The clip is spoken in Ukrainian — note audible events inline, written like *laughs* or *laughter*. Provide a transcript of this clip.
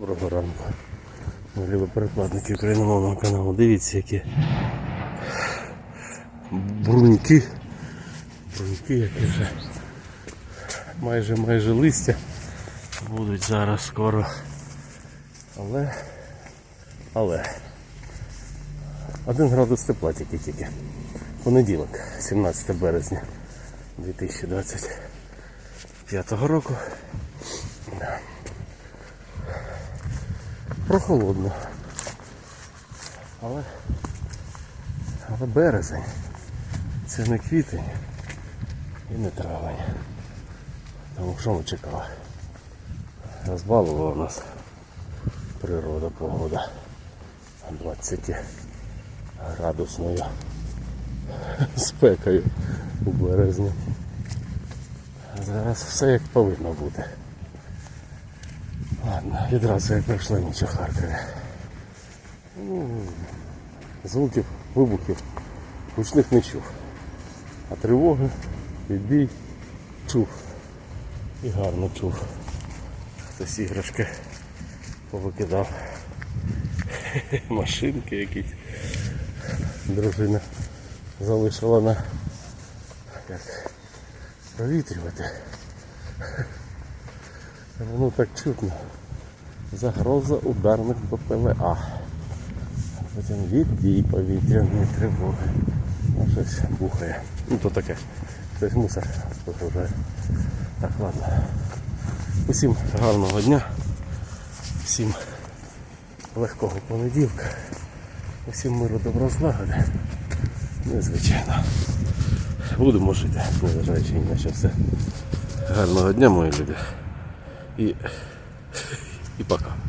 Доброго ранку. Любі перекладники україномовного каналу. Дивіться, які бруньки. Бруньки, які вже майже майже листя будуть зараз скоро. Але. Але. Один градус тепла тільки тільки. Понеділок, 17 березня 2025 року. Прохолодно. Але, але березень. Це не квітень і не травень. Тому що ми чекали? Розбалувала нас природа, погода 20 градусною спекою у березні. Зараз все як повинно бути. Ладно, відразу як пройшла ніч у Харкові. Ну, Звуків, вибухів гучних не чув. А тривоги, відбій чув. І гарно чув. Хтось іграшки повикидав. *laughs* Машинки якісь. Дружина залишила на як провітрювати. Воно так чутно. Загроза ударних ППЛА. Потім віддій повітряної тривоги. А щось бухає. Ну то таке. Це мусор вигружає. Так, ладно. Усім гарного дня. Всім легкого понеділка. Усім миру добра злагоди. Незвичайно. Будемо жити, незважаючи на що все. Гарного дня, мої люди. І, и пока.